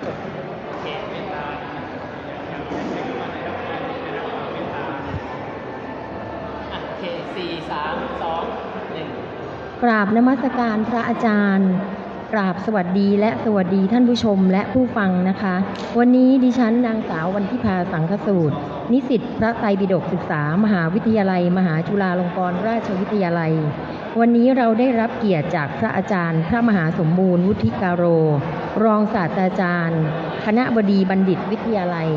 กราบนมัสการพระอาจารย์ กราบสวัสดีและสวัสดีท่านผู้ชมและผู้ฟังนะคะ วันนี้ดิฉันนางสาววันทิพาสังคสูตร นิสิตพระไตรปิฎกศึกษา มหาวิทยาลัย มหาจุฬาลงกรณราชวิทยาลัย วันนี้เราได้รับเกียรติจากพระอาจารย์ พระมหาสมบูรณ์วุฒิการโร รองศาสตราจารย์ คณะบดีบัณฑิตวิทยาลัย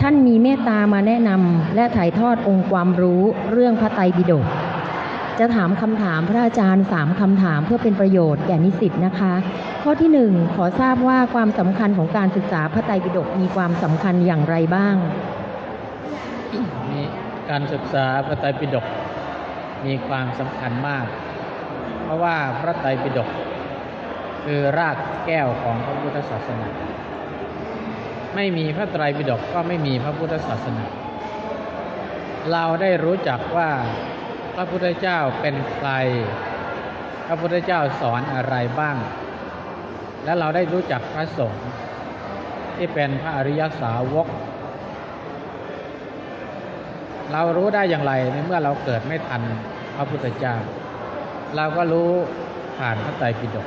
ท่านมีเมตตามาแนะนำและถ่ายทอดองค์ความรู้เรื่องพระไตรปิฎก จะถามคำถามพระอาจารย์สามคำถามเพื่อเป็นประโยชน์แก่นิสิตนะคะ ข้อที่หนึ่งขอทราบว่าความสำคัญของการศึกษาพระไตรปิฎกมีความสำคัญอย่างไรบ้างมีการศึกษาพระไตรปิฎกมีความสำคัญมาก เพราะว่าพระไตรปิฎกคือรากแก้วของพระพุทธศาสนา ไม่มีพระไตรปิฎกก็ไม่มีพระพุทธศาสนา เราได้รู้จักว่า พระพุทธเจ้าเป็นใคร พระพุทธเจ้าสอนอะไรบ้าง และเราได้รู้จักพระสงฆ์ที่เป็นพระอริยสาวก เรารู้ได้อย่างไรในเมื่อเราเกิดไม่ทันพระพุทธเจ้า เราก็รู้ผ่านพระไตรปิฎก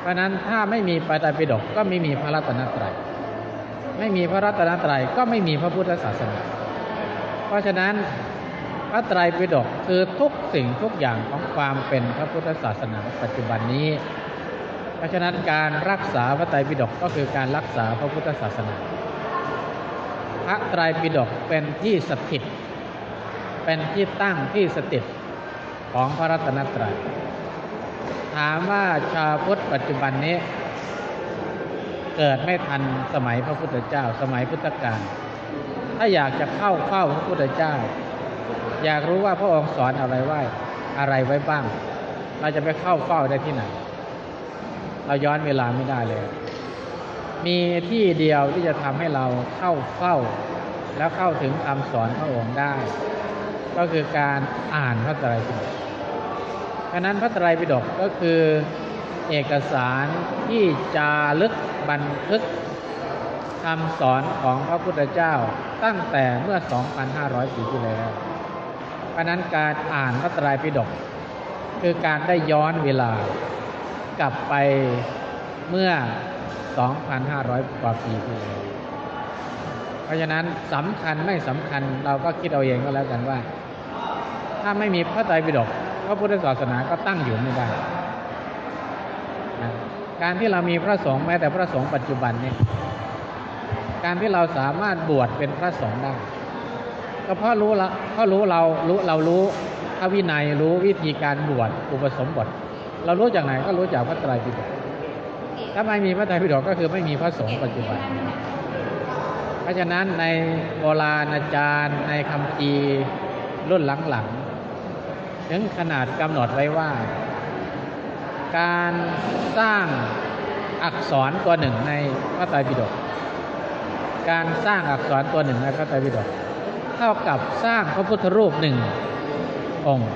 เพราะนั้นถ้าไม่มีพระไตรปิฎกก็ไม่มีพระรัตนตรัย ไม่มีพระรัตนตรัยก็ไม่มีพระพุทธศาสนา เพราะฉะนั้น พระไตรปิฎกคือทุกสิ่งทุกอย่างของความเป็นพระพุทธศาสนาปัจจุบันนี้ เพราะฉะนั้นการรักษาพระไตรปิฎกก็คือการรักษาพระพุทธศาสนา พระไตรปิฎกเป็นที่สถิต เป็นที่ตั้งที่สถิตของพระรัตนตรัย ถามว่าชาวพุทธปัจจุบันนี้ เกิดไม่ทันสมัยพระพุทธเจ้า สมัยพุทธกาลถ้าอยากจะเข้าเฝ้าพระพุทธเจ้า อยากรู้ว่าพระองค์สอนอะไรไว้อะไรไว้บ้าง เราจะไปเข้าเฝ้าได้ที่ไหน เราย้อนเวลาไม่ได้เลย มีที่เดียวที่จะทำให้เราเข้าเฝ้า แล้วเข้าถึงคำสอนพระองค์ได้ ก็คือการอ่านพระไตรปิฎกฉะนั้นพระไตรปิฎกก็คือเอกสารที่จารึกบันทึกคำสอนของพระพุทธเจ้าตั้งแต่เมื่อ 2,500 ปีที่แล้วะนั้นการอ่านพระไตรปิฎกคือการได้ย้อนเวลากลับไปเมื่อ 2,500 กว่าปีที่แล้วเพราะฉะนั้นสำคัญไม่สำคัญเราก็คิดเอาเองก็แล้วกันว่า ถ้าไม่มีพระไตรปิฎกพระพุทธศาสนาก็ตั้งอยู่ไม่ได้ การที่เรามีพระสงฆ์แม้แต่พระสงฆ์ปัจจุบันเนี่ยการที่เราสามารถบวชเป็นพระสงฆ์ได้ ก็เพราะรู้ละเพราะรู้เรารู้เรารู้พระวินัยรู้วิธีการบวชอุปสมบท เรารู้จากไหนก็รู้จากพระไตรปิฎกถ้าไม่มีพระไตรปิฎกก็คือไม่มีพระสงฆ์ปัจจุบัน เพราะฉะนั้นในโบราณอาจารย์ ในคำพีรุ่นหลังๆถึงขนาดกำหนดไว้ว่า การสร้างอักษรตัวหนึ่งในพระไตรปิฎกการสร้างอักษรตัวหนึ่งในพระไตรปิฎก เท่ากับสร้างพระพุทธรูปหนึ่งองค์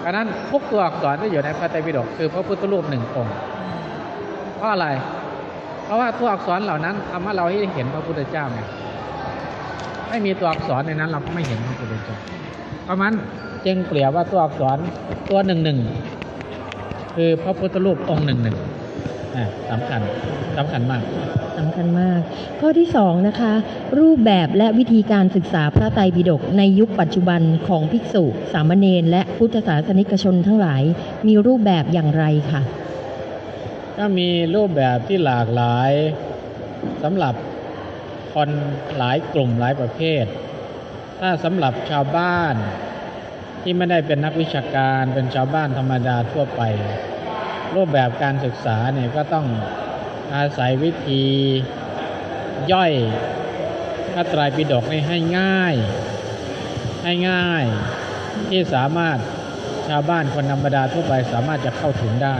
เพราะนั้นทุกตัวอักษรที่อยู่ในพระไตรปิฎกคือพระพุทธรูปหนึ่งองค์ เพราะอะไร เพราะว่าตัวอักษรเหล่านั้นทำให้เราให้เห็นพระพุทธเจ้าไงไม่มีตัวอักษรในนั้นเราก็ไม่เห็นพระพุทธเจ้า เพราะนั้นจึงเปรียบว่าตัวอักษรตัวหนึ่งหนึ่งคือพระพุทธรูปองค์หนึ่งหนึ่ง อ่าสำคัญสำคัญมากสำคัญมาก ข้อที่สองนะคะ รูปแบบและวิธีการศึกษาพระไตรปิฎกในยุคปัจจุบันของภิกษุ สามเณรและพุทธศาสนิกชนทั้งหลาย มีรูปแบบอย่างไรคะก็มีรูปแบบที่หลากหลายสำหรับคนหลายกลุ่มหลายประเภท ถ้าสำหรับชาวบ้านที่ไม่ได้เป็นนักวิชาการเป็นชาวบ้านธรรมดาทั่วไป รูปแบบการศึกษาเนี่ยก็ต้องอาศัยวิธีย่อยพระไตรปิฎกให้ง่าย ให้ง่าย ที่สามารถชาวบ้านคนธรรมดาทั่วไปสามารถจะเข้าถึงได้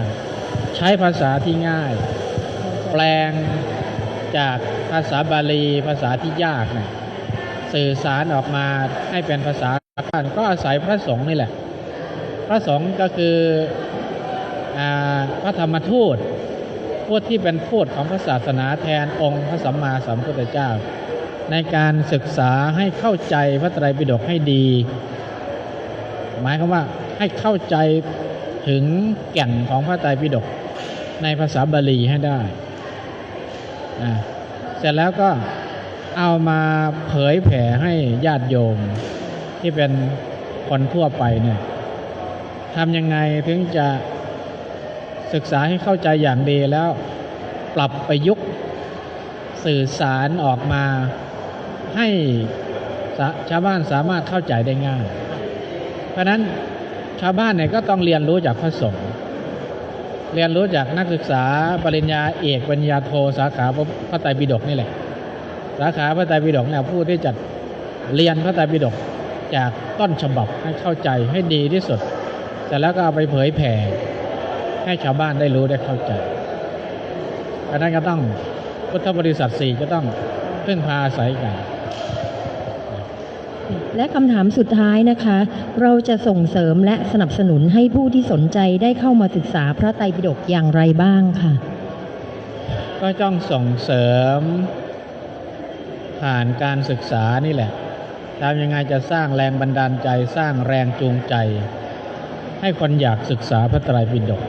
ใช้ภาษาที่ง่าย แปลงจากภาษาบาลีภาษาที่ยากนี่ยสื่อสารออกมาให้เป็นภาษาบ้านก็อาศัยพระสงฆ์นี่แหละ พระสงฆ์ก็คือ พระธรรมทูตพพูดที่เป็นพูดของพระศาสนาแทนองค์พระสัมมาสัมพุทธเจ้า ในการศึกษาให้เข้าใจพระไตรปิฎกให้ดี หมายความว่าให้เข้าใจถึงแก่นของพระไตรปิฎกในภาษาบาลีให้ได้ เสร็จแล้วก็เอามาเผยแผ่ให้ญาติโยมที่เป็นคนทั่วไปเนี่ยทำยังไงถึงจะ ศึกษาให้เข้าใจอย่างดีแล้ว ปรับประยุกต์สื่อสารออกมาให้ชาวบ้านสามารถเข้าใจได้ง่าย เพราะนั้นชาวบ้านเนี่ยก็ต้องเรียนรู้จากพระสงฆ์เรียนรู้จากนักศึกษาปริญญาเอกปริญญาโทสาขาพระไตรปิฎกนี่แหละ สาขาพระไตรปิฎกเนี่ยผู้ที่จะเรียนพระไตรปิฎกจากต้นฉบับให้เข้าใจให้ดีที่สุด แต่แล้วก็เอาไปเผยแผ่ ให้ชาวบ้านได้รู้ได้เข้าใจเพราะฉะนั้นก็ต้องพุทธบริษัทสี่ก็ต้องพึ่งพาอาศัยกัน และคำถามสุดท้ายนะคะ เราจะส่งเสริมและสนับสนุนให้ผู้ที่สนใจได้เข้ามาศึกษาพระไตรปิฎกอย่างไรบ้างค่ะ ก็ต้องส่งเสริม ผ่านการศึกษานี่แหละทำยังไงจะสร้างแรงบันดาลใจสร้างแรงจูงใจ ให้คนอยากศึกษาพระไตรปิฎก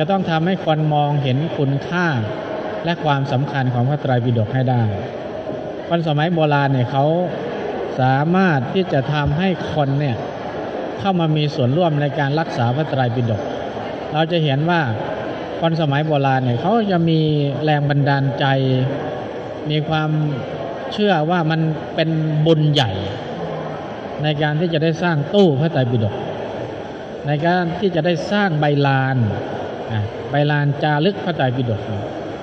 จะต้องทำให้คนมองเห็นคุณค่าและความสำคัญของพระไตรปิฎกให้ได้ คนสมัยโบราณเนี่ยเขาสามารถที่จะทำให้คนเนี่ยเข้ามามีส่วนร่วมในการรักษาพระไตรปิฎก เราจะเห็นว่าคนสมัยโบราณเนี่ยเขาจะมีแรงบันดาลใจ มีความเชื่อว่ามันเป็นบุญใหญ่ ในการที่จะได้สร้างตู้พระไตรปิฎกในการที่จะได้สร้างใบลาน อะใบลานจารึกพระไตรปิฎก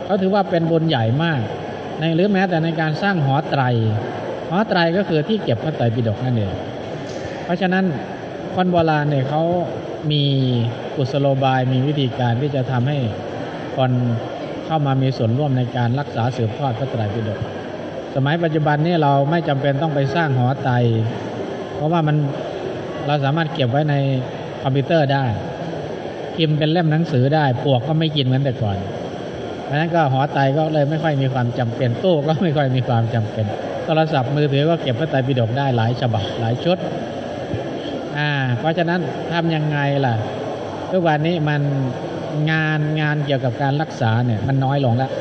เขาถือว่าเป็นบุญใหญ่มาก ในหรือแม้แต่ในการสร้างหอไตร หอไตรก็คือที่เก็บพระไตรปิฎกนั่นเองเพราะฉะนั้นคนโบราณเนี่ยเขามีกุศโลบายมีวิธีการที่จะทำให้คนเข้ามามีส่วนร่วมในการรักษาสืบทอดพระไตรปิฎกสมัยปัจจุบันนี้เราไม่จำเป็นต้องไปสร้างหอไตร เพราะว่ามันเราสามารถเก็บไว้ในคอมพิวเตอร์ได้ พิมพ์เป็นเล่มหนังสือได้ปวกก็ไม่กินเหมือนแต่ก่อนเพราะฉะนั้นก็หอไตก็เลยไม่ค่อยมีความจำเป็นตู้ก็ไม่ค่อยมีความจำเป็นโทรศัพท์มือถือก็เก็บพระไตรปิฎกได้หลายฉบับหลายชุดอ่าเพราะฉะนั้นทำยังไงล่ะทุกวันนี้มันงานงานเกี่ยวกับการรักษาเนี่ยมันน้อยลงแล้ว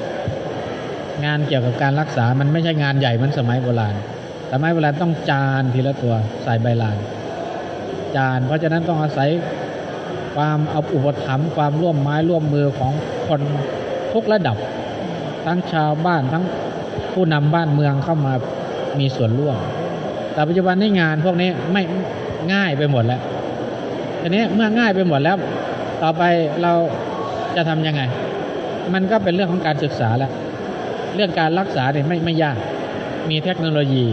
งานเกี่ยวกับการรักษามันไม่ใช่งานใหญ่เหมือนสมัยโบราณสมัยโบราณต้องจานทีละตัวใส่ใบลาน จาน เพราะฉะนั้นต้องอาศัย ความเอาอุปถัมภ์ความร่วมไม้ร่วมมือของคนทุกระดับ ทั้งชาวบ้านทั้งผู้นำบ้านเมืองเข้ามามีส่วนร่วม แต่ปัจจุบันในงานพวกนี้ไม่ง่ายไปหมดแล้วทีนี้เมื่อง่ายไปหมดแล้ว ต่อไปเราจะทำยังไง มันก็เป็นเรื่องของการศึกษาแล้ว เรื่องการรักษาเนี่ยไม่ไม่ยาก มีเทคโนโลยี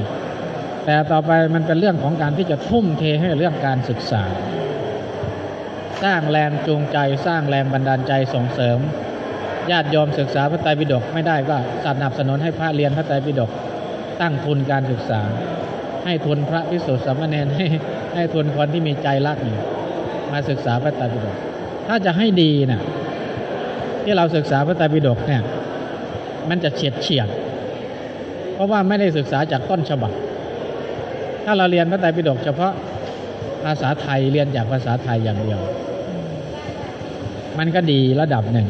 แต่ต่อไปมันเป็นเรื่องของการที่จะทุ่มเทให้เรื่องการศึกษา สร้างแรงจูงใจสร้างแรงบันดาลใจส่งเสริม ญาติโยมศึกษาพระไตรปิฎกไม่ได้ก็สนับสนุนให้พระเรียนพระไตรปิฎกตั้งทุนการศึกษา ให้ทุนพระพิสุทธิสามเณรให้ให้ทุนคนที่มีใจรักนี่มาศึกษาพระไตรปิฎกถ้าจะให้ดีนะ่ะที่เราศึกษาพระไตรปิฎกเนี่ยมันจะเฉียดเฉียดเพราะว่าไม่ได้ศึกษาจากต้นฉบับ ถ้าเราเรียนพระไตรปิฎกเฉพาะภาษาไทยเรียนจากภาษาไทยอย่างเดียว มันก็ดีระดับหนึ่ง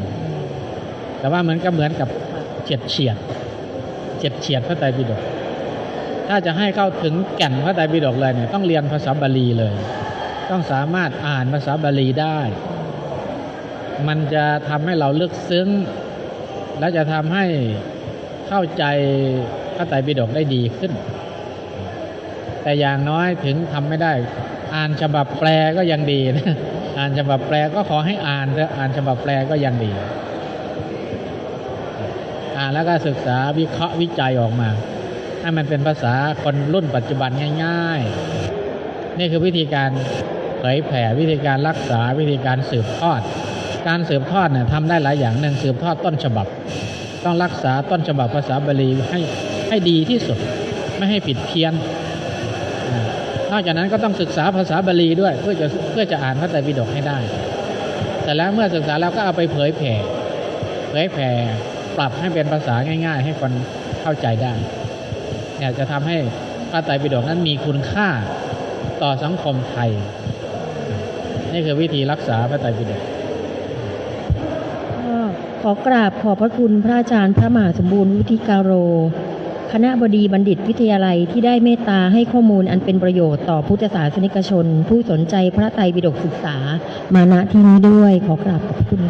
แต่ว่ามันก็เหมือนกับเฉียดเฉียดเฉียดเฉียดพระไตรปิฎกถ้าจะให้เข้าถึงแก่นพระไตรปิฎกเลยเนี่ยต้องเรียนภาษาบาลีเลย ต้องสามารถอ่านภาษาบาลีได้ มันจะทำให้เราลึกซึ้ง และจะทำให้เข้าใจพระไตรปิฎกได้ดีขึ้น แต่อย่างน้อยถึงทำไม่ได้ อ่านฉบับแปลก็ยังดีนะ อ่านฉบับแปลก็ขอให้อ่านเถอะอ่านฉบับแปลก็ยังดี อ่านแล้วก็ศึกษาวิเคราะห์วิจัยออกมา ให้มันเป็นภาษาคนรุ่นปัจจุบันง่าย ๆ นี่คือวิธีการเผยแผ่วิธีการรักษาวิธีการสืบทอด การสืบทอดเนี่ยทำได้หลายอย่างหนึ่งสืบทอดต้นฉบับ ต้องรักษาต้นฉบับภาษาบาลีให้ให้ดีที่สุด ไม่ให้ผิดเพี้ยน นอกจากนั้นก็ต้องศึกษาภาษาบาลีด้วยเพื่อจะเพื่อจะอ่านพระไตรปิฎกให้ได้ แต่แล้วเมื่อศึกษาแล้วก็เอาไปเผยแผ่เผยแผ่ปรับให้เป็นภาษาง่าย ๆ ให้คนเข้าใจได้เนี่ยจะทำให้พระไตรปิฎกนั้นมีคุณค่าต่อสังคมไทย นี่คือวิธีรักษาพระไตรปิฎกขอกราบขอบพระคุณพระอาจารย์พระมหาสมบูรณ์วุฒิการโร คณะบดีบัณฑิตวิทยาลัยที่ได้เมตตาให้ข้อมูลอันเป็นประโยชน์ต่อพุทธศาสนิกชน ผู้สนใจพระไตรปิฎกศึกษา มาณที่นี้ด้วยขอกราบขอบคุณ